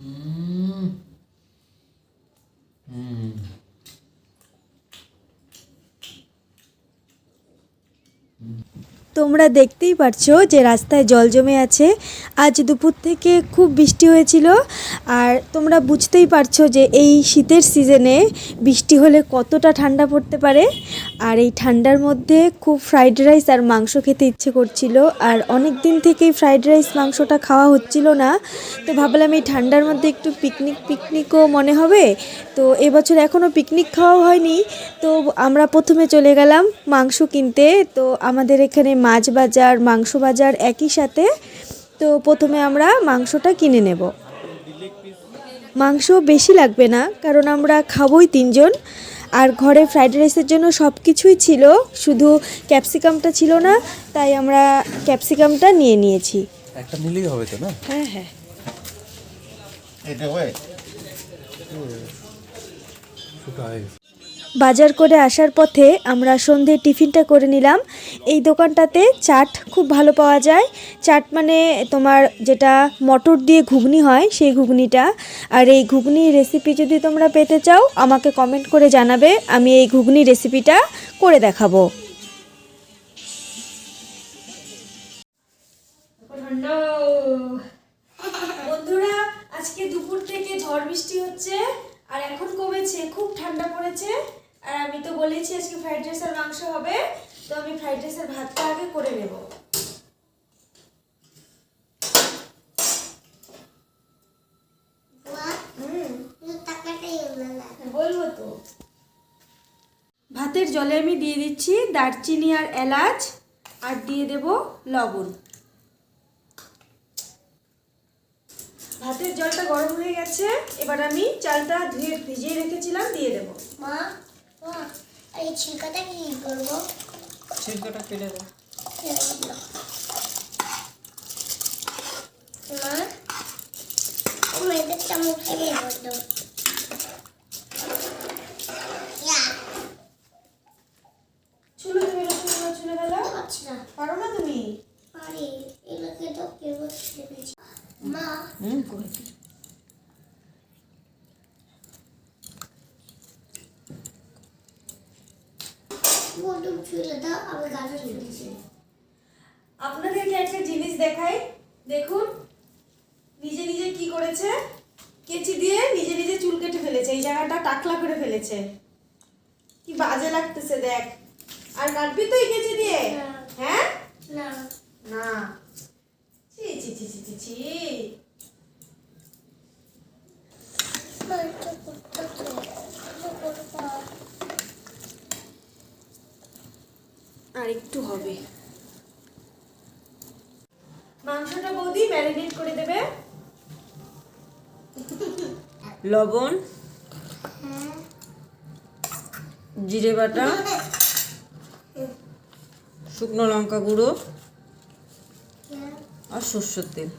হুম তোমরা দেখতেই পারছ যে রাস্তায় জল জমে আছে। আজ দুপুর থেকে খুব বৃষ্টি হয়েছিল আর তোমরা বুঝতেই পারছ যে এই শীতের সিজনে বৃষ্টি হলে কতটা ঠান্ডা পড়তে পারে। আর এই ঠান্ডার মধ্যে খুব ফ্রাইড রাইস আর মাংস খেতে ইচ্ছে করছিল। আর অনেক দিন থেকেই ফ্রাইড রাইস মাংসটা খাওয়া হচ্ছিল না। তো ভাবলাম এই ঠান্ডার মধ্যে একটু পিকনিক পিকনিকও মনে হবে। তো এবছর এখনও পিকনিক খাওয়া হয়নি। তো আমরা প্রথমে চলে গেলাম মাংস কিনতে। তো আমাদের এখানে মাছ বাজার মাংস বাজার একই সাথে। তো প্রথমে আমরা মাংসটা কিনে নেব। মাংস বেশি লাগবে না কারণ আমরা খাবোই তিনজন। আর ঘরে ফ্রাইড রাইসের জন্য সব কিছুই ছিল শুধু ক্যাপসিকামটা ছিল না তাই আমরা ক্যাপসিকামটা নিয়ে নিয়েছি। একটা নিলেই হবে তো না? হ্যাঁ হ্যাঁ। এটা হয় বাজার করে আসার পথে আমরা সন্ধ্যে টিফিনটা করে নিলাম। এই দোকানটাতে চাট খুব ভালো পাওয়া যায়। চাট মানে তোমার যেটা মটর দিয়ে ঘুগনি হয়, সেই ঘুগনিটা। আর এই ঘুগনির রেসিপি যদি তোমরা পেতে চাও, আমাকে কমেন্ট করে জানাবে। আমি এই ঘুগনি রেসিপিটা করে দেখাবো। বন্ধুরা, আজকে দুপুর থেকে ঝড় বৃষ্টি হচ্ছে, আর এখন কমেছে, খুব ঠান্ডা পড়েছে। আর আমি তো বলেছি আজকে ফ্রাইড রাইস আর মাংস হবে তো আমি ফ্রাইড রাইস আর ভাতটা আগে করে নেব। বলব তো। ভাতের জলে আমি দিয়ে দিচ্ছি দারচিনি আর এলাচ আর দিয়ে দেব লবণ। ভাতের জলটা গরম হয়ে গেছে এবার আমি চালটা ধুয়ে ভিজিয়ে রেখেছিলাম দিয়ে দেব। মা এই ছিলকাটা কি করব? ছিলকাটা ফেলে দাও মা মেয়েদের চামচ থেকে বলতো চুলো তুমি এরকম করে চুলে ফেলো আচ্ছা পারো না তুমি পারি এগুলোকে তো কেউ ছেড়েছি মা হুম করেছি বলটুম ছুলে দাও আমি গাছে ছুলেছি আপনাদেরকে একটা জিনিস দেখাই। দেখুন নিজে নিজে কি করেছে? কেচি দিয়ে নিজে নিজে চুল কেটে ফেলেছে এই জায়গাটা টাকলা করে ফেলেছে। কি বাজে লাগতেছে দেখ। আর কাটবি তো কেচি দিয়ে? হ্যাঁ? না। না। ছি ছি ছি ছি ছি ছি মা এটা করতে তো করব আর একটু হবে মাংসটা বৌদি ম্যারিনেট করে দেবে লবণ জিরে বাটা শুকনো লঙ্কা গুঁড়ো আর সর্ষের তেল।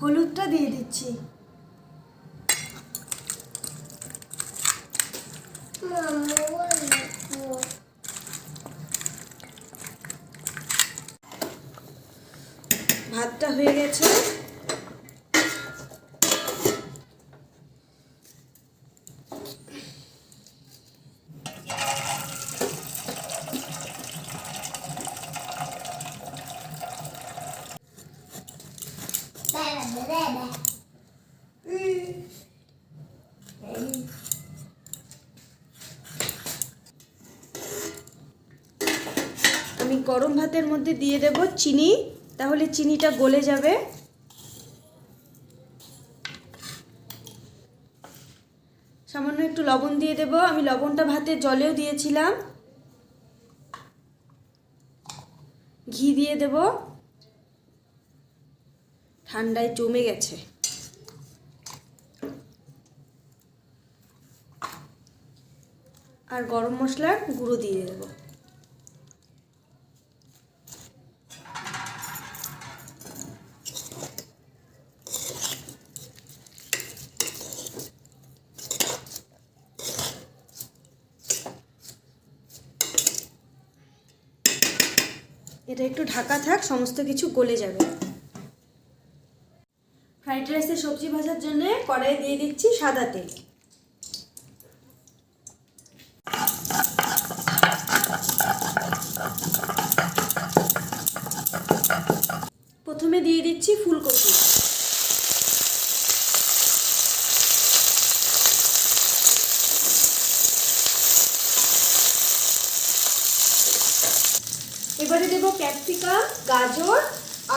হলুদটা দিয়ে দিচ্ছি। ভাতটা হয়ে গেছে। আমি গরম ভাতের মধ্যে দিয়ে দেব চিনি। তাহলে চিনিটা গলে যাবে। সামান্য একটু লবণ দিয়ে দেব। আমি লবণটা ভাতের জলেও দিয়েছিলাম। ঘি দিয়ে দেব। ঠান্ডায় জমে গেছে। আর গরম মশলার গুঁড়ো দিয়ে দেবো। এটা একটু ঢাকা থাক, সমস্ত কিছু গলে যাবে। ফ্রাইড রাইসের সবজি ভাজার জন্য কড়াই দিয়ে দিচ্ছি সাদা তেল প্রথমে দিয়ে দিচ্ছি ফুলকপি এবারে দেব ক্যাপসিকাম, গাজর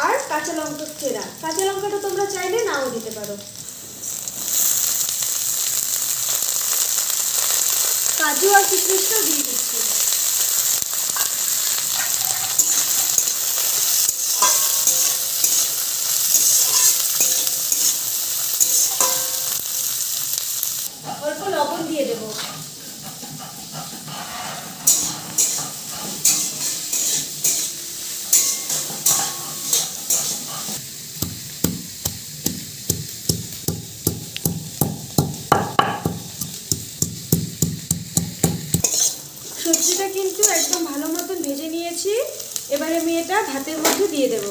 আর কাঁচা লঙ্কা চেরা। কাঁচা লঙ্কাটা তোমরা চাইলে নাও দিতে পারো। কাজু আর কিশমিশটা দিয়ে দিচ্ছি অল্প লবণ দিয়ে দেবো সবজিটা কিন্তু একদম ভালো মতন ভেজে নিয়েছি এবারে আমি এটা ভাতের মধ্যে দিয়ে দেব।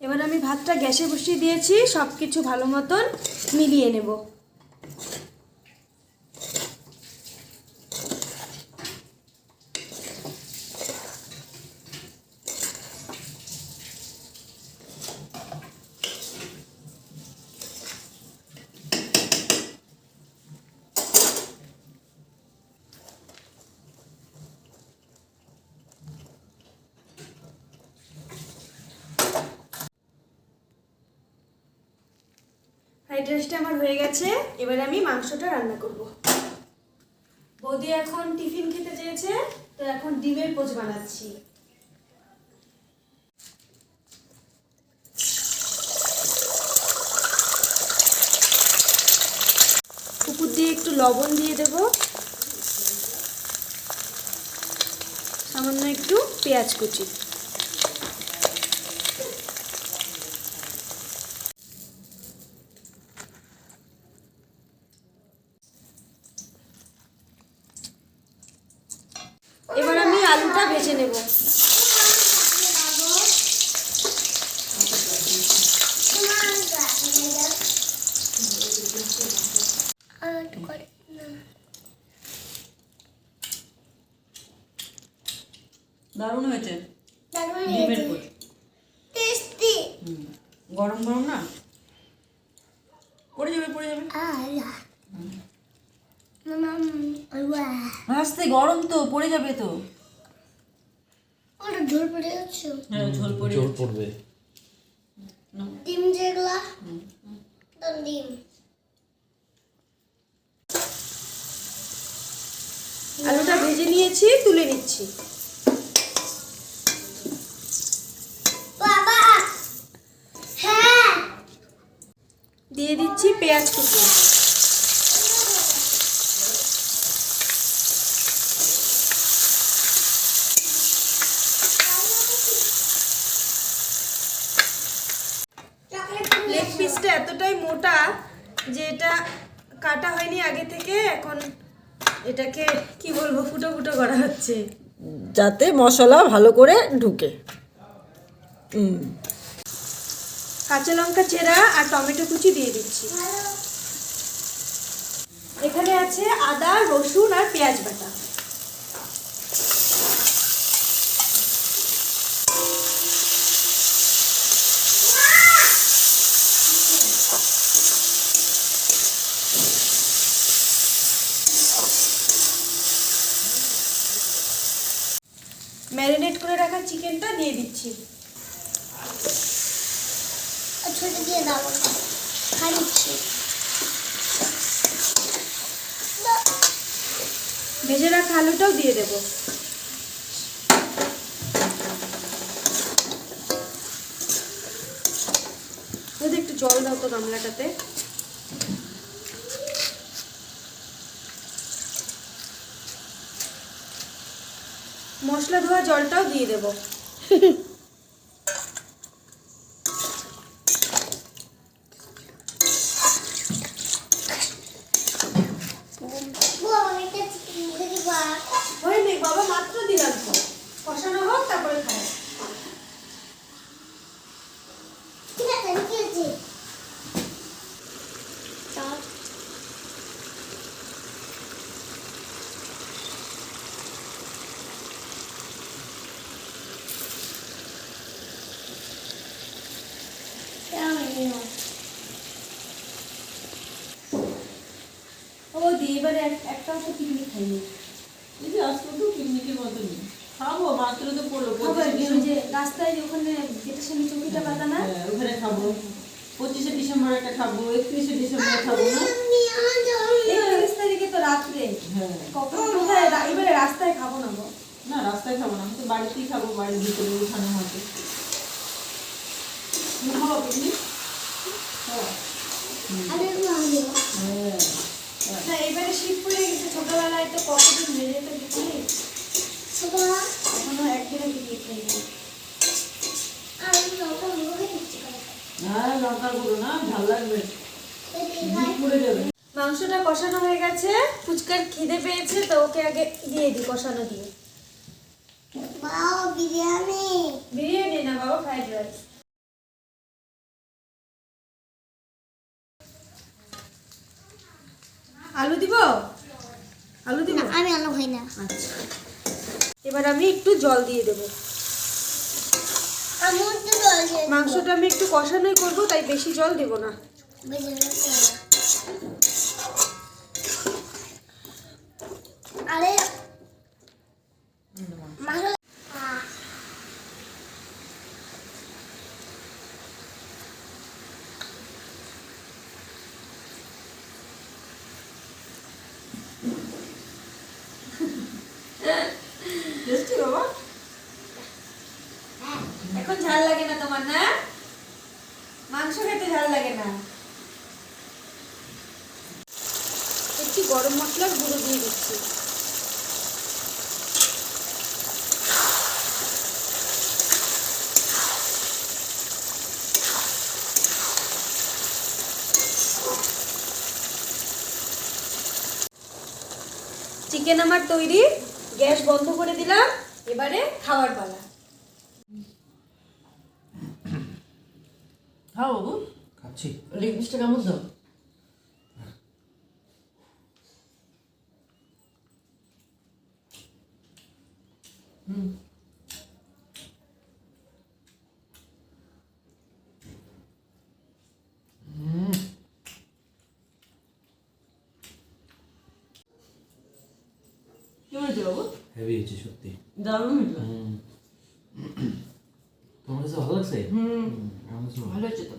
এবার আমি ভাতটা গ্যাসে বসিয়ে দিয়েছি সব কিছু ভালো মতন মিলিয়ে নেব। ফ্রাইড রাইসটা আমার হয়ে গেছে, এবার আমি মাংসটা রান্না করব। বৌদি এখন টিফিন খেতে চেয়েছে, তো এখন ডিমের পোচ বানাচ্ছি। উপর দিয়ে একটু লবণ দিয়ে দেব। সামান্য একটু পেঁয়াজ কুচি এবার আমি আলুটা ভেজে নেব আর একটু করে দারুণ হয়েছে। ডিমের পোচ টেস্টি। গরম গরম না? পড়ে যাবে পড়ে যাবে। আস্তে গরম তো পড়ে যাবে তো। ঝোল পড়ে যাচ্ছে। হ্যাঁ ঝোল পড়ে জোর পড়বে। ডিম যেগুলা ডিম। আলুটা ভেজে নিয়েছি তুলে নিচ্ছি বাবা হ্যাঁ দিয়ে দিচ্ছি পেঁয়াজ কুচি। লেগ পিসটা এতটাই মোটা যে এটা কাটা হয়নি আগে থেকে, এখন এটাকে কি বলব, ফুটো ফুটো করা হচ্ছে। যাতে মশলা ভালো করে ঢুকে। হুম। কাঁচা লঙ্কা চেরা আর টমেটো কুচি দিয়ে দিচ্ছি। এখানে আছে আদা, রসুন আর পেঁয়াজ বাটা। ছুটে দিয়ে দাও খাচ্ছি ভেজে রাখা আলুটাও দিয়ে দেবো। যদি একটু জল দাও তো গামলাটাতে। মশলা ধোয়া জলটাও দিয়ে দেবো। এই যে আজকে তো পিকনিকের মতনই খাব মাত্র তো পড়ল খাবার ওই যে রাস্তায় ওখানে গেটের সামনে চৌকিটা পাতা না? হ্যাঁ, ওখানে খাব। পঁচিশে ডিসেম্বর একটা খাব একত্রিশে ডিসেম্বর খাব না? আমি আজ আমি- একত্রিশ তারিখে তো রাত্রে। হ্যাঁ। কখন কোথায় এবারে রাস্তায় খাব না গো। না রাস্তায় খাব না। আমি তো বাড়িতেই খাব বাড়ির ভিতরে ওখানে হয়তো। খাব পিকনিক? হ্যাঁ। হ্যাঁ। না এবারে শীত পড়ে গেছে ছোটবেলায় তো কতদিন পিকনিক ছোটবেলা এখনও। হ্যাঁ খাই, মাংসটা কষানো হয়ে গেছে ফুচকার খিদে পেয়েছে তো ওকে আগে দিয়ে দিই কষানো দিয়ে। বাও, বিরিয়ানি। বিরিয়ানি না বাবা ফ্রাইড রাইস। আলু দিব? আলু দিব? না আমি আলু খাই না। আচ্ছা। এবার আমি একটু জল দিয়ে দেবো। আমি একটু জল দিয়ে দেবো। মাংসটা আমি একটু কষানোই করব তাই বেশি জল দেব না বেশি জল দিয়ে দেবো। আরে মাংস আহ, টেস্টি বাবা এখন ঝাল লাগে না তোমার না মাংস খেতে ঝাল লাগে না একটু গরম মশলার গুঁড়ো দিয়ে দিচ্ছি চিকেন আমার তৈরি গ্যাস বন্ধ করে দিলাম এবারে খাওয়ার পালা। খাও বাবু। খাচ্ছি। লেগ পিসটা কেমন দাও। হুম কেমন হয়েছে বাবু হেভি হয়েছে সত্যি। দারুণ হয়েছে। তোমার কাছে ভালো লাগছে? হুম। ভালো। হয়েছে তো।